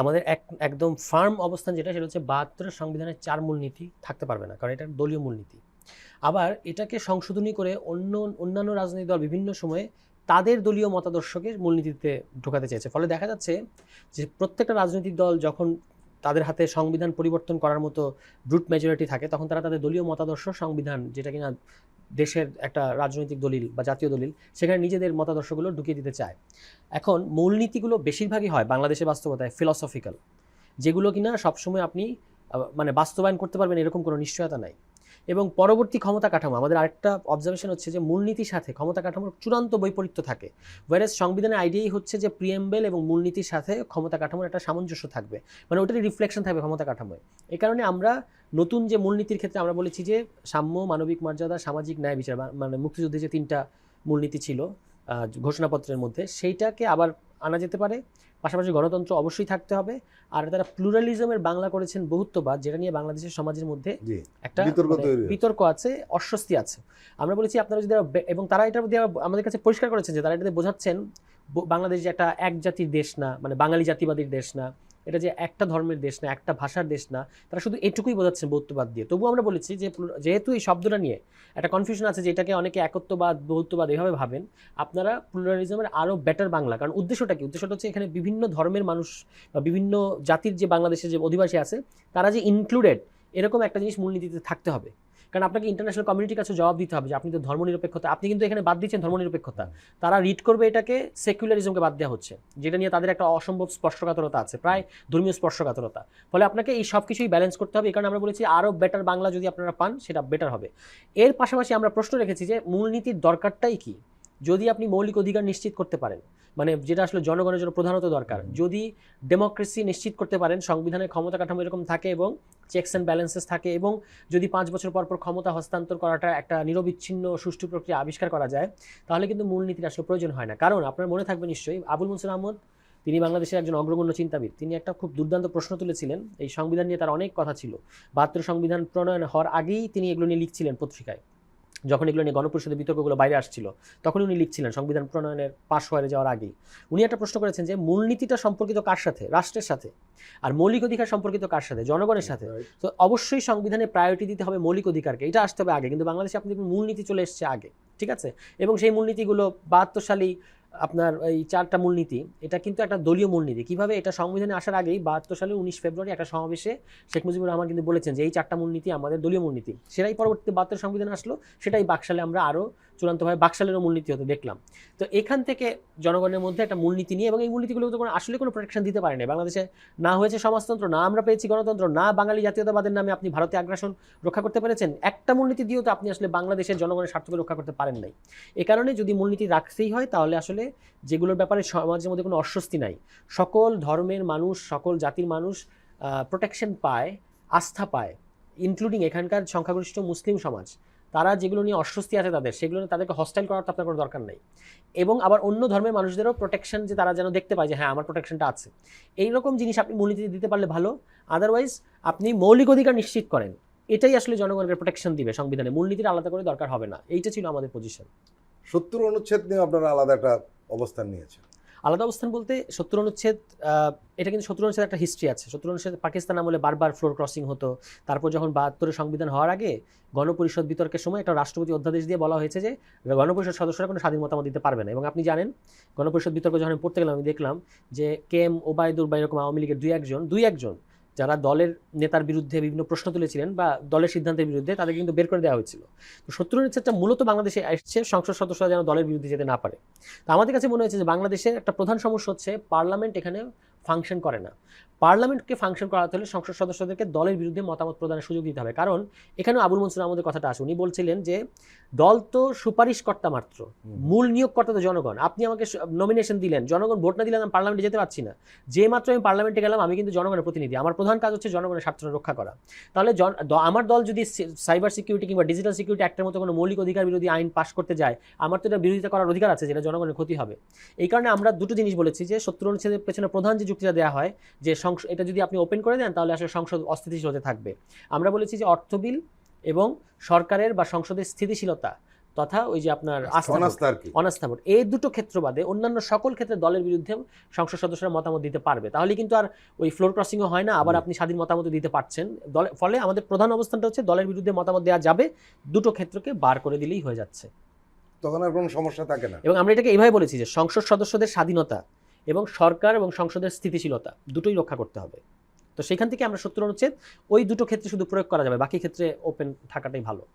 আমাদের এক, একদম ফার্ম অবস্থান যেটা, সেটা হচ্ছে বাহাত্তরের সংবিধানের চার মূলনীতি থাকতে পারবে না, কারণ এটা দলীয় মূলনীতি। আবার এটাকে সংশোধনী করে অন্য, অন্যান্য রাজনৈতিক দল বিভিন্ন সময়ে তাদের দলীয় মতাদর্শকে মূলনীতিতে ঢোকাতে চেয়েছে ফলে দেখা যাচ্ছে যে প্রত্যেকটা রাজনৈতিক দল যখন তাদের হাতে সংবিধান পরিবর্তন করার মতো ব্রুট মেজরিটি থাকে, তখন তারা তাদের দলীয় মতাদর্শ সংবিধান, যেটা কিনা দেশের একটা রাজনৈতিক দলিল বা জাতীয় দলিল, সেখানে নিজেদের মতাদর্শগুলো ঢুকিয়ে দিতে চায়। এখন মূলনীতিগুলো বেশিরভাগই হয় বাংলাদেশের বাস্তবতায় ফিলসফিক্যাল যেগুলো কিনা সবসময় আপনি মানে বাস্তবায়ন করতে পারবেন এরকম কোনো নিশ্চয়তা নাই। এবং পরবর্তী ক্ষমতা কাঠামো, আমাদের আরেকটা অবজারভেশন হচ্ছে যে মূলনীতির সাথে ক্ষমতা কাঠামোর চূড়ান্ত বৈপরীত্য থাকে। ওয়ারেস সংবিধানের আইডিয়াই হচ্ছে যে প্রিএমবেল এবং মূলনীতির সাথে ক্ষমতা কাঠামোর একটা সামঞ্জস্য থাকবে। মানে ওটারই রিফ্লেকশন থাকবে ক্ষমতা কাঠামোয়। এই কারণে আমরা নতুন যে মূলনীতির ক্ষেত্রে আমরা বলেছি যে সাম্য, মানবিক মর্যাদা, সামাজিক ন্যায় বিচার মানে মুক্তিযুদ্ধে যে তিনটা মূলনীতি ছিল ঘোষণাপত্রের মধ্যে, সেইটাকে আবার আনা যেতে পারে। পাশাপাশি গণতন্ত্র অবশ্যই থাকতে হবে। আর তারা প্লুরালিজমের বাংলা করেছেন বহুত্ববাদ যেটা নিয়ে বাংলাদেশের সমাজের মধ্যে একটা বিতর্ক মানে। বিতর্ক আছে অস্বস্তি আছে। আমরা বলেছি আপনারা যদি এবং তারা এটার মধ্যে আমাদের কাছে পরিষ্কার করেছেন যে তারা এটাতে বোঝাচ্ছেন বাংলাদেশ যে একটা এক জাতির দেশ না মানে বাঙালি জাতিবাদীর দেশ না। এটা যে একটা ধর্মের দেশ না, একটা ভাষার দেশ না, তারা শুধু এটুকুই বোঝাচ্ছেন বৌদ্ধবাদ দিয়ে। তবুও আমরা বলেছি যে যেহেতু এই শব্দটা নিয়ে একটা কনফিউশন আছে যে এটাকে অনেকে একত্ববাদ বৌদ্ধবাদ এভাবে ভাবেন, আপনারা প্লুরালিজমের আরও বেটার বাংলা। কারণ উদ্দেশ্যটা কি? উদ্দেশ্যটা হচ্ছে এখানে বিভিন্ন ধর্মের মানুষ বা বিভিন্ন জাতির যে বাংলাদেশে যে অধিবাসী আছে, তারা যে ইনক্লুডেড এরকম একটা জিনিস মূলনীতিতে থাকতে হবে। কারণ আপনাকে ইন্টারন্যাশনাল কমিউনিটির কাছে জবাব দিতে হবে যে আপনি তো ধর্মনিরপেক্ষতা, আপনি কিন্তু এখানে বাদ দিচ্ছেন ধর্মনিরপেক্ষতা। তারা রিড করবে এটাকে সেকুলারিজমকে বাদ দেওয়া হচ্ছে, যেটা নিয়ে তাদের একটা অসম্ভব স্পর্শকাতরতা আছে, প্রায় ধর্মীয় স্পর্শকাতরতা। ফলে আপনাকে এই সব কিছুই ব্যালেন্স করতে হবে, এই কারণে আমরা বলেছি আরও বেটার বাংলা যদি আপনারা পান, সেটা বেটার হবে। এর পাশাপাশি আমরা প্রশ্ন রেখেছি যে মূলনীতির দরকারটাই কি? যদি আপনি মৌলিক অধিকার নিশ্চিত করতে পারেন মানে যেটা আসলে জনগণের জন্য প্রধানত দরকার যদি ডেমোক্রেসি নিশ্চিত করতে পারেন সংবিধানের ক্ষমতা কাঠামো এরকম থাকে এবং চেকস অ্যান্ড ব্যালেন্সেস থাকে এবং যদি পাঁচ বছর পর পর ক্ষমতা হস্তান্তর করাটা একটা নিরবিচ্ছিন্ন সুষ্ঠু প্রক্রিয়া আবিষ্কার করা যায় তাহলে কিন্তু মূলনীতির আসলে প্রয়োজন হয় না। কারণ আপনার মনে থাকবে নিশ্চয়ই আবুল মনসুর আহমদ তিনি বাংলাদেশের একজন অগ্রগণ্য চিন্তাবিদ তিনি একটা খুব দুর্দান্ত প্রশ্ন তুলেছিলেন এই সংবিধান নিয়ে তার অনেক কথা ছিল। বাহাত্তর সংবিধান প্রণয়ন হওয়ার আগেই তিনি এগুলো নিয়ে লিখছিলেন পত্রিকায়। যখন এগুলো নিয়ে গণপরিষদের বিতর্কগুলো বাইরে আসছিল তখন উনি লিখছিলেন সংবিধান প্রণয়নের পাশ হয়ে যাওয়ার আগেই। উনি একটা প্রশ্ন করেছেন যে মূলনীতিটা সম্পর্কিত কার সাথে? রাষ্ট্রের সাথে। আর মৌলিক অধিকার সম্পর্কিত কার সাথে? জনগণের সাথে। তো অবশ্যই সংবিধানে প্রায়োরিটি দিতে হবে মৌলিক অধিকারকে। এটা আসতে হবে আগে। কিন্তু বাংলাদেশে আপনি মূলনীতি চলে এসছে আগে। ঠিক আছে? এবং সেই মূলনীতিগুলো বাহাত্তর সালেই আপনার এই চারটা মূলনীতি, এটা কিন্তু একটা দলীয় মূলনীতি। কীভাবে? এটা সংবিধানে আসার আগেই বাহাত্তর সালের উনিশ ফেব্রুয়ারি একটা সমাবেশে শেখ মুজিবুর রহমান কিন্তু বলেছেন যে এই চারটা মূলনীতি আমাদের দলীয় মূলনীতি। সেটাই পরবর্তীতে বাহাত্তর সংবিধান আসলো, সেটাই বাকশালে আমরা আরও চূড়ান্তভাবে বাকশালেরও মূলনীতি হতে দেখলাম। তো এখান থেকে জনগণের মধ্যে একটা মূলনীতি নিয়ে এবং এই মূলনীতিগুলো তো কোনো, আসলে কোনো প্রোটেকশন দিতে পারে না বাংলাদেশে না হয়েছে সমাজতন্ত্র, না আমরা পেয়েছি গণতন্ত্র, না বাঙালি জাতীয়তাবাদের নামে আপনি ভারতে আগ্রাসন রক্ষা করতে পেরেছেন, একটা মূলনীতি দিয়েও তো আপনি আসলে বাংলাদেশের জনগণের স্বার্থকে রক্ষা করতে পারেন নাই। এ কারণে যদি মূলনীতি রাখতেই হয়, তাহলে আসলে যেগুলোর ব্যাপারে সমাজের মধ্যে কোনো অস্বস্তি নাই। সকল ধর্মের মানুষ, সকল জাতির মানুষ প্রোটেকশন পায়, আস্থা পায় ইনক্লুডিং এখানকার সংখ্যাগরিষ্ঠ মুসলিম সমাজ। তারা যেগুলো নিয়ে অস্বস্তি আছে তাদের, সেগুলো নিয়ে তাদেরকে হস্টাইল করার তো আপনার কোনো দরকার নেই। এবং আবার অন্য ধর্মের মানুষদেরও প্রোটেকশন যে তারা যেন দেখতে পায় যে হ্যাঁ আমার প্রোটেকশনটা আছে। এইরকম জিনিস আপনি মূলনীতিতে দিতে পারলে ভালো। আদারওয়াইজ আপনি মৌলিক অধিকার নিশ্চিত করেন। এটাই আসলে জনগণকে প্রোটেকশন দিবে সংবিধানে। মূলনীতির আলাদা করে দরকার হবে না। এইটা ছিল আমাদের পজিশন সত্তর অনুচ্ছেদ নিয়ে আপনারা আলাদা একটা অবস্থান নিয়েছেন। আলাদা অবস্থান বলতে সত্তর অনুচ্ছেদ এটা কিন্তু সত্তর অনুচ্ছেদ একটা হিস্ট্রি আছে। সত্তর অনুচ্ছেদ পাকিস্তান আমলে বারবার ফ্লোর ক্রসিং হতো। তারপর যখন বাহাত্তরের সংবিধান হওয়ার আগে গণপরিষদ বিতর্কের সময় একটা রাষ্ট্রপতি অধ্যাদেশ দিয়ে বলা হয়েছে যে, গণপরিষদ সদস্যরা কোনো স্বাধীন মতামত দিতে পারবে না। এবং আপনি জানেন, গণপরিষদ বিতর্ক যখন পড়তে গেলাম, আমি দেখলাম যে কে এম ওবায়দুর বা এরকম আওয়ামী লীগের দুই একজন দুই একজন যারা দলের নেতার বিরুদ্ধে বিভিন্ন প্রশ্ন তুলেছিলেন বা দলের সিদ্ধান্তের বিরুদ্ধে তাদের কিন্তু বের করে দেওয়া হয়েছিল। তো শত্রু নেতৃত্বটা মূলত বাংলাদেশে আসছে সংসদ সদস্যরা যেন দলের বিরুদ্ধে যেতে না পারে। তো আমাদের কাছে মনে হয়েছে যে বাংলাদেশের একটা প্রধান সমস্যা হচ্ছে পার্লামেন্ট এখানে ফাংশন করে না। পার্লামেন্টকে ফাংশন করাতে হলে সংসদ সদস্যদেরকে দলের বিরুদ্ধে মতামত প্রদানের সুযোগ দিতে হবে। কারণ এখানেও আবুল মনসুর আমাদের কথাটা আসে। উনি বলছিলেন যে দল তো সুপারিশকর্তা মাত্র। মূল নিয়োগকর্তা তো জনগণ। আপনি আমাকে নমিনেশন দিলেন। জনগণ ভোট না দিলে আমি পার্লামেন্টে যেতে পারছি না। যে মাত্র আমি পার্লামেন্টে গেলাম আমি কিন্তু জনগণের প্রতিনিধি। আমার প্রধান কাজ হচ্ছে জনগণের স্বার্থটা রক্ষা করা। তাহলে আমার দল যদি সাইবার সিকিউরিটি কিংবা ডিজিটাল সিকিউরিটি অ্যাক্টের মতো কোনো মৌলিক অধিকার বিরোধী আইন পাশ করতে যায় আমার তো এটা বিরোধিতা করার অধিকার আছে যেটা জনগণের ক্ষতি হবে। এই কারণে আমরা দুটো জিনিস বলেছি যে সত্তর অনুচ্ছেদের পেছনে প্রধান যে যুক্তিটা দেওয়া হয় যে সংস এটা যদি আপনি ওপেন করে দেন তাহলে আসলে সংসদ অস্থিতিশীল হতে থাকবে। আমরা বলেছি যে অর্থ বিল এবং সরকারের বা সংসদের স্থিতিশীলতা তথা ওই যে আপনার অনাস্থা ভোট এই দুটো ক্ষেত্র বাদে অন্যান্য সকল ক্ষেত্রে দলের বিরুদ্ধে সংসদ সদস্যরা মতামত দিতে পারবে। তাহলে কিন্তু আর ওই ফ্লোর ক্রসিংও হয় না আবার আপনি স্বাধীন মতামত দিতে পারছেন। দলে ফলে আমাদের প্রধান অবস্থানটা হচ্ছে দলের বিরুদ্ধে মতামত দেওয়া যাবে দুটো ক্ষেত্রকে বার করে দিলেই হয়ে যাচ্ছে। তখন আর কোনো সমস্যা থাকে না। এবং আমরা এটাকে এইভাবে বলেছি যে সংসদ সদস্যদের স্বাধীনতা এবং সরকার এবং সংসদের স্থিতিশীলতা, দুটোই রক্ষা করতে হবে। তো সেখান থেকে আমরা সত্তর অনুচ্ছেদ, ওই দুটো ক্ষেত্রে শুধু প্রয়োগ করা যাবে, বাকি ক্ষেত্রে ওপেন থাকাটাই ভালো।